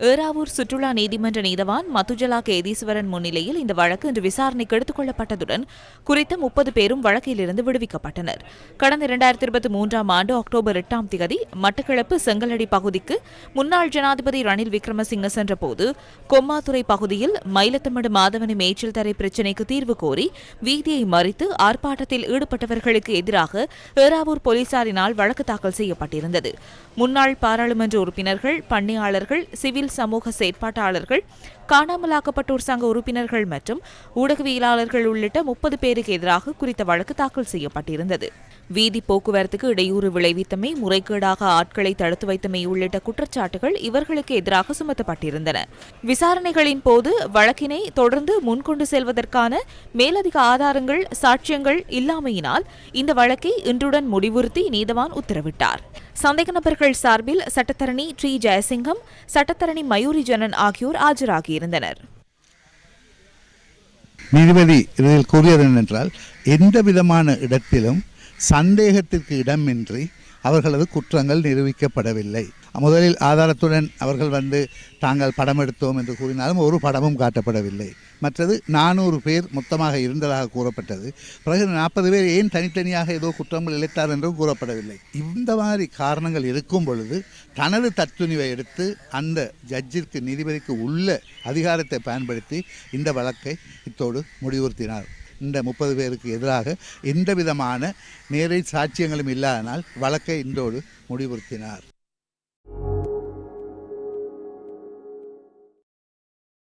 ஏறாவூர் சுற்றுலா நீதிமன்ற நீதவான் மதுஜலா கேதீஸ்வரன் முன்னிலையில் இந்த வழக்கு இன்று விசாரணைக்கு எடுத்துக் கொள்ளப்பட்டதுடன் குறித்த முப்பது பேரும் வழக்கிலிருந்து விடுவிக்கப்பட்டனர். கடந்த இரண்டாயிரத்தி இருபத்தி மூன்றாம் ஆண்டு அக்டோபர் எட்டாம் தேதி மட்டக்களப்பு செங்கலடி பகுதிக்கு முன்னாள் ஜனாதிபதி ரணில் விக்ரமசிங்க சென்றபோது கொம்மாத்துறை பகுதியில் மயிலத்தமிடு மாதவனி மேய்ச்சல் தரை பிரச்சினைக்கு தீர்வு கோரி வீதியை மறித்து ஆர்ப்பாட்டத்தில் ஈடுபட்டவர்களுக்கு எதிராக ஏறாவூர் போலீசாரினால் வழக்கு தாக்கல் செய்யப்பட்டிருந்தது. முன்னாள் பாராளுமன்ற உறுப்பினர்கள் பண்ணையாளர்கள் சிவில் அரசியல் சமூக செயற்பாட்டாளர்கள் காணாமலாக்கப்பட்டோர் சங்க உறுப்பினர்கள் மற்றும் ஊடகவியலாளர்கள் உள்ளிட்ட முப்பது பேருக்கு எதிராக குறித்த வழக்கு தாக்கல் செய்யப்பட்டிருந்தது. வீதி போக்குவரத்துக்கு இடையூறு விளைவித்தமை முறைகேடாக ஆட்களை தடுத்து வைத்தமை உள்ளிட்ட குற்றச்சாட்டுகள் இவர்களுக்கு எதிராக சுமத்தப்பட்டிருந்தன. விசாரணைகளின் போது வழக்கினை தொடர்ந்து முன்கொண்டு செல்வதற்கான மேலதிக ஆதாரங்கள் சாட்சியங்கள் இல்லாமையினால் இந்த வழக்கை இன்றுடன் முடிவுறுத்தி நீதவான் உத்தரவிட்டார். சந்தேக நபர்கள் சார்பில் சட்டத்தரணி டி ஜெயசிங்கம் சட்டத்தரணி மயூரி ஜனன் ஆகியோர் ஆஜராகியிருந்தனர். நீதிபதி இதில் கூறியது என்னென்றால் எந்த விதமான இடத்திலும் சந்தேகத்திற்கு இடமின்றி அவர்களது குற்றங்கள் நிரூபிக்கப்படவில்லை. முதலில் ஆதாரத்துடன் அவர்கள் வந்து தாங்கள் படம் எடுத்தோம் என்று கூறினாலும் ஒரு படமும் காட்டப்படவில்லை. மற்றது நானூறு பேர் மொத்தமாக இருந்ததாக கூறப்பட்டது. பிறகு நாற்பது பேர் ஏன் தனித்தனியாக ஏதோ குற்றங்கள் இழைத்தார் என்றும் கூறப்படவில்லை. இந்த மாதிரி காரணங்கள் இருக்கும் பொழுது தனது தத்துணிவை எடுத்து அந்த ஜட்ஜிற்கு நீதிபதிக்கு உள்ள அதிகாரத்தை பயன்படுத்தி இந்த வழக்கை இத்தோடு முடிவுறுத்தினார். இந்த முப்பது பேருக்கு எதிராக எந்த விதமான நேரடி சாட்சியங்களும் இல்லாதனால் வழக்கை இன்றோடு முடிவுறுத்தினார்.